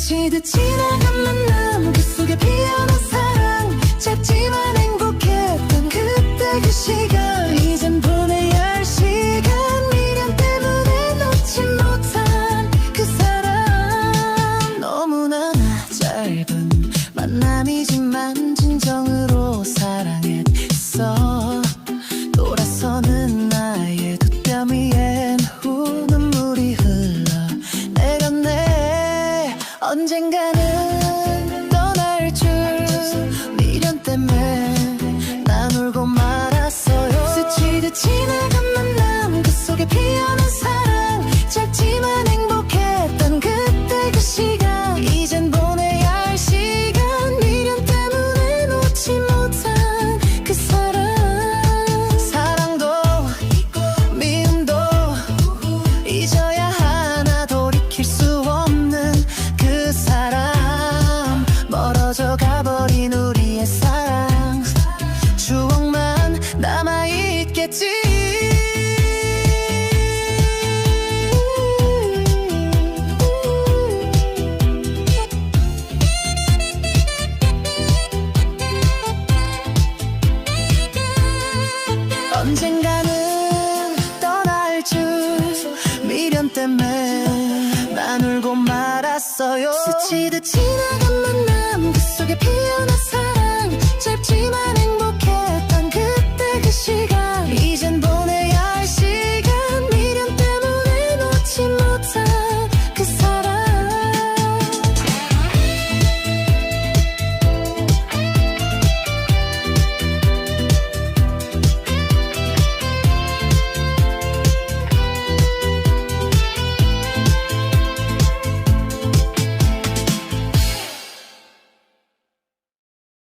스치듯 지나간 만남 그 속에 피어난 사랑. 짧지만 행복했던 그때 그 시간. 이젠 보내야 할 시간. 미련 때문에 놓지 못한 그 사람 너무나 짧은 만남이지 언젠가는 있겠지. 언젠가는 떠날 줄 미련 때문에 난 울고 말았어요. 스치듯 지나간 만남 그 속에 피어난 사랑